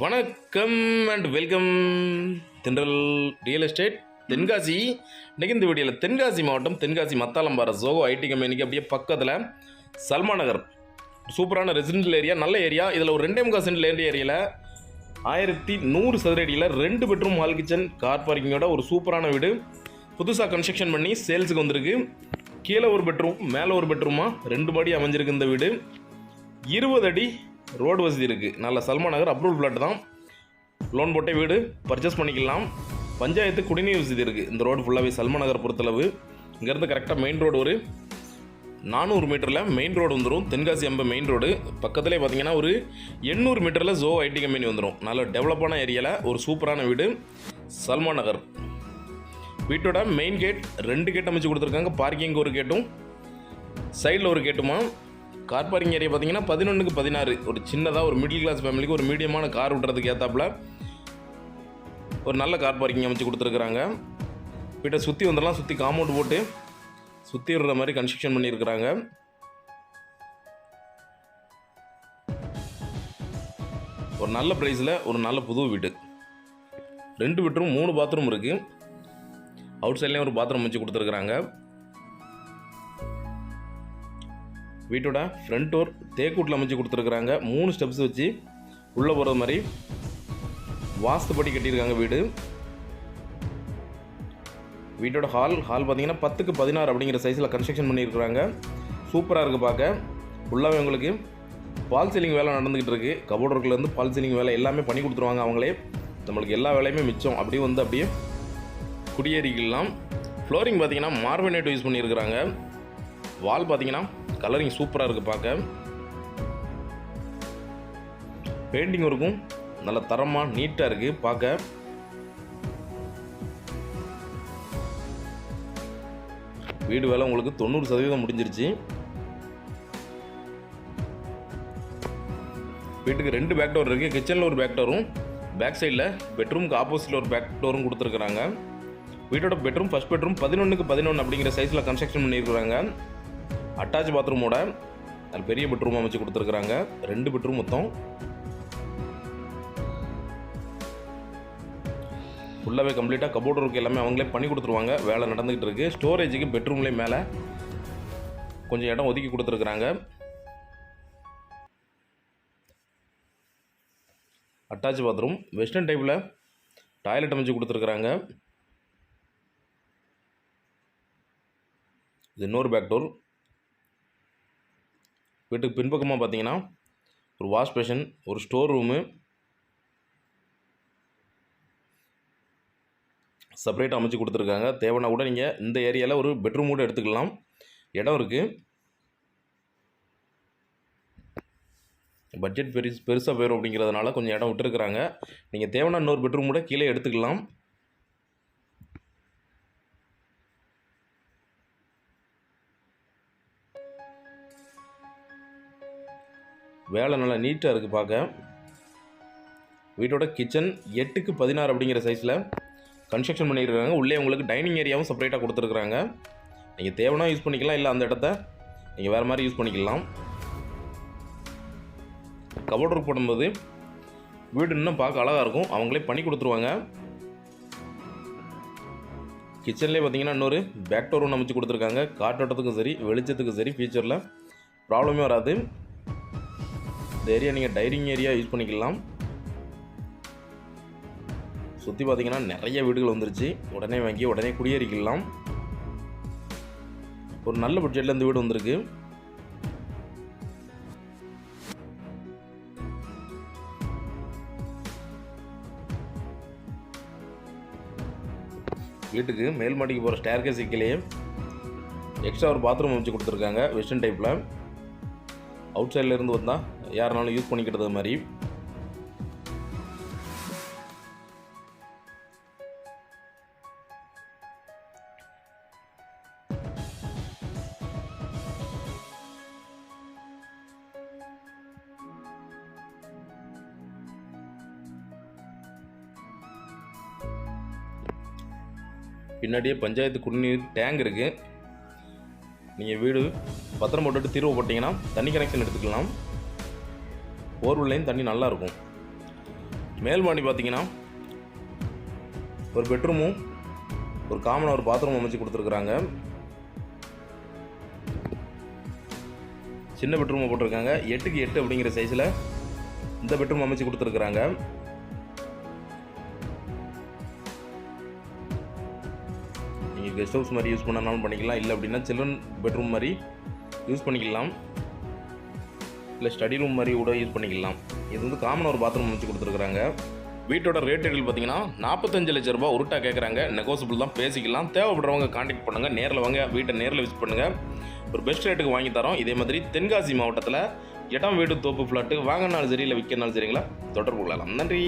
வணக்கம் and welcome Thendral real estate Tenkasi. இன்னைக்கு இந்த வீடியோவில் தென்காசி மாவட்டம் தென்காசி மத்தாளம்பாறை ஜோகோ ஐடி கம்பெனிக்கு அப்படியே பக்கத்தில் சல்மா நகர். சூப்பரான ரெசிடென்ஷியல் ஏரியா நல்ல ஏரியா இதில் ஒரு ரெண்டே முக்கால் சென்ட் லேண்ட் ஏரியாவில் ஆயிரத்தி நூறு சதுர அடியில் ரெண்டு பெட்ரூம் ஹால் கிச்சன் கார் பார்க்கிங்கோட ஒரு சூப்பரான வீடு. புதுசாக கன்ஸ்ட்ரக்ஷன் பண்ணி சேல்ஸுக்கு வந்திருக்கு. கீழே ஒரு பெட்ரூம் மேலே ஒரு பெட்ரூமா ரெண்டு படி அமைஞ்சிருக்கு இந்த வீடு. இருபது அடி ரோடு வசதி இருக்குது நல்ல சல்மா நகர் அப்ரூவல் பிளாட் தான். லோன் போட்டே வீடு பர்ச்சேஸ் பண்ணிக்கலாம். பஞ்சாயத்து குடிநீர் வசதி இருக்குது இந்த ரோடு ஃபுல்லாகவே சல்மா நகர் பொறுத்தளவு. இங்கேருந்து கரெக்டாக மெயின் ரோடு ஒரு நானூறு மீட்டரில் மெயின் ரோடு வந்துடும் தென்காசி அம்ப மெயின் ரோடு பக்கத்துலேயே பார்த்தீங்கன்னா ஒரு எண்ணூறு மீட்டரில் ஜோ ஐடி கம்பெனி வந்துடும் நல்ல டெவலப்பான ஏரியாவில் ஒரு சூப்பரான வீடு சல்மா நகர். வீட்டோட மெயின் கேட் ரெண்டு கேட் அமைச்சு கொடுத்துருக்காங்க. பார்க்கிங் ஒரு கேட்டும் சைடில் ஒரு கேட்டுமா கார் பார்க்கிங் ஏரியா பார்த்தீங்கன்னா பதினொன்றுக்கு பதினாறு. ஒரு சின்னதாக ஒரு மிடில் கிளாஸ் ஃபேமிலிக்கு ஒரு மீடியமான கார் விட்டுறதுக்கு ஏற்றாப்புல ஒரு நல்ல கார் பார்க்கிங் அமைச்சு கொடுத்துருக்குறாங்க. வீட்டை சுற்றி வந்துடலாம் சுற்றி காம்பவுண்ட் போட்டு சுற்றி விடுற மாதிரி கன்ஸ்ட்ரக்ஷன் பண்ணியிருக்கிறாங்க. ஒரு நல்ல ப்ரைஸில் ஒரு நல்ல புது வீடு. ரெண்டு பெட்ரூம் மூணு பாத்ரூம் இருக்குது அவுட் சைட்லேயும் ஒரு பாத்ரூம் வச்சு கொடுத்துருக்குறாங்க. வீட்டோட ஃப்ரண்ட் டோர் தேக்கூட்டில் அமைச்சு கொடுத்துருக்குறாங்க. மூணு ஸ்டெப்ஸ் வச்சு உள்ளே போகிறது மாதிரி வாஸ்துப்படி கட்டியிருக்காங்க வீடு. வீட்டோட ஹால் ஹால் பார்த்தீங்கன்னா பத்துக்கு பதினாறு அப்படிங்கிற சைஸில் கன்ஸ்ட்ரக்ஷன் பண்ணியிருக்கிறாங்க. சூப்பராக இருக்குது பார்க்க. ஃபுல்லாகவே உங்களுக்கு பால் சீலிங் வேலை நடந்துக்கிட்டு இருக்குது கபோர்ட் ஒர்க்லேருந்து பால் சீலிங் வேலை எல்லாமே பண்ணி கொடுத்துருவாங்க அவங்களே. நம்மளுக்கு எல்லா வேலையுமே மிச்சம். அப்படியே வந்து அப்படியே குடியேறிக்கலாம். ஃப்ளோரிங் பார்த்தீங்கன்னா மார்பனேட் யூஸ் பண்ணியிருக்கிறாங்க. வால் பார்த்தீங்கன்னா கலரிங் சூப்பராக இருக்குது பார்க்க பெயிண்டிங் இருக்கும். நல்ல தரமாக நீட்டாக இருக்குது பார்க்க வீடு வேலை உங்களுக்கு தொண்ணூறு சதவீதம் முடிஞ்சிருச்சு. வீட்டுக்கு ரெண்டு பேக் டோர் இருக்குது கிச்சனில் ஒரு பேக் டோரும் பேக் சைடில் பெட்ரூமுக்கு ஆப்போசிட்டில் ஒரு பேக் டோரும் கொடுத்துருக்குறாங்க. வீட்டோட பெட்ரூம் ஃபஸ்ட் பெட்ரூம் பதினொன்றுக்கு பதினொன்று அப்படிங்கிற சைஸில் கன்ஸ்ட்ரக்ஷன் பண்ணியிருக்கிறாங்க. அட்டாச் பாத்ரூமோட அது பெரிய பெட்ரூம் அமைச்சு கொடுத்துருக்குறாங்க. ரெண்டு பெட்ரூம் மொத்தம். ஃபுல்லாகவே கம்ப்ளீட்டாக கபோர்டு ஒர்க் எல்லாமே அவங்களே பண்ணி கொடுத்துருவாங்க. வேலை நடந்துக்கிட்டு இருக்குது ஸ்டோரேஜுக்கு பெட்ரூம்லேயே மேலே கொஞ்சம் இடம் ஒதுக்கி கொடுத்துருக்குறாங்க. அட்டாச் பாத்ரூம் வெஸ்டர்ன் டைப்பில் டாய்லெட் அமைச்சு கொடுத்துருக்குறாங்க. இது இன்னொரு பேக் டோர் வீட்டுக்கு பின்பக்கமாக பார்த்தீங்கன்னா ஒரு வாஷ் பேஷன் ஒரு ஸ்டோர் ரூமு செப்பரேட்டாக அமைச்சு கொடுத்துருக்காங்க. தேவைன்னா கூட நீங்கள் இந்த ஏரியாவில் ஒரு பெட்ரூம் கூட எடுத்துக்கலாம். இடம் இருக்குது பட்ஜெட் பெருசு பெருசாக போயிடும் அப்படிங்கிறதுனால கொஞ்சம் இடம் விட்டுருக்குறாங்க. நீங்கள் தேவைன்னா இன்னொரு பெட்ரூம் கூட கீழே எடுத்துக்கலாம். வேலை நல்லா நீட்டாக இருக்குது பார்க்க. வீட்டோட கிச்சன் எட்டுக்கு பதினாறு அப்படிங்கிற சைஸில் கன்ஸ்ட்ரக்ஷன் பண்ணியிருக்காங்க. உள்ளே உங்களுக்கு டைனிங் ஏரியாவும் செப்பரேட்டாக கொடுத்துருக்குறாங்க. நீங்கள் தேவைன்னா யூஸ் பண்ணிக்கலாம் இல்லை அந்த இடத்த நீங்கள் வேறு மாதிரி யூஸ் பண்ணிக்கலாம். கபோர்ட் ஒர்க் போடும்போது வீடு இன்னும் பார்க்க அழகாக இருக்கும். அவங்களே பண்ணி கொடுத்துருவாங்க. கிச்சன்லேயே பார்த்தீங்கன்னா இன்னொரு பேக் டோர் ஒன்று அமைச்சு கொடுத்துருக்காங்க. காற்றோட்டத்துக்கும் சரி வெளிச்சத்துக்கும் சரி ஃபியூச்சரில் ப்ராப்ளமே வராது. இந்த ஏரியா நீங்கள் டைரிங் ஏரியா யூஸ் பண்ணிக்கலாம். சுற்றி பார்த்தீங்கன்னா நிறைய வீடுகள் வந்துருச்சு. உடனே வாங்கி உடனே குடியேறிக்கலாம். ஒரு நல்ல பட்ஜெட்டில் இந்த வீடு வந்திருக்கு. வீட்டுக்கு மேல் மாடிக்கு போகிற ஸ்டேர்கேஸ் கீழே எக்ஸ்ட்ரா ஒரு பாத்ரூம் அமைச்சு கொடுத்துருக்காங்க வெஸ்டர்ன் டைப்பில் அவுட் சைடில் இருந்து வந்தால் யாருனாலும் யூஸ் பண்ணிக்கிட்டது மாதிரி. பின்னாடியே பஞ்சாயத்து குடிநீர் டேங்க் இருக்குது நீங்கள் வீடு பத்திரம் போட்டுட்டு தீர்வு போட்டிங்கன்னா தண்ணி கனெக்ஷன் எடுத்துக்கலாம். போர்வெல்லையும் தண்ணி நல்லாயிருக்கும். மேல்மாடி பார்த்தீங்கன்னா ஒரு பெட்ரூமும் ஒரு காமனாக ஒரு பாத்ரூம் அமைச்சு கொடுத்துருக்குறாங்க. சின்ன பெட்ரூமை போட்டிருக்காங்க. எட்டுக்கு எட்டு அப்படிங்கிற சைஸில் இந்த பெட்ரூம் அமைச்சு கொடுத்துருக்குறாங்க. நீங்கள் கெஸ்ட் ஹவுஸ் மாதிரி யூஸ் பண்ணனாலும் பண்ணிக்கலாம். இல்லை அப்படின்னா சில்ட்ரன் பெட்ரூம் மாதிரி யூஸ் பண்ணிக்கலாம். இல்லை ஸ்டடி ரூம் மாதிரி கூட யூஸ் பண்ணிக்கலாம். இது வந்து காமன் ஒரு பாத்ரூம் அமைச்சு கொடுத்துருக்குறாங்க. வீட்டோட ரேட் டீட்டெயில் பார்த்தீங்கன்னா நாற்பத்தஞ்சு லட்ச ரூபா உருட்டா கேட்குறாங்க. நெகோசிபிள் தான் பேசிக்கலாம். தேவைப்படுறவங்க காண்டாக்ட் பண்ணுங்கள் நேரில் வாங்க வீட்டை நேரில் விசிட் பண்ணுங்கள் ஒரு பெஸ்ட் ரேட்டுக்கு வாங்கி தரோம். இதே மாதிரி தென்காசி மாவட்டத்தில் இடம் வீடு தோப்பு ஃப்ளாட்டு வாங்கினாலும் சரி இல்லை விற்கனாலும் சரிங்களா? தொடர்பு கொள்ளலாம். நன்றி.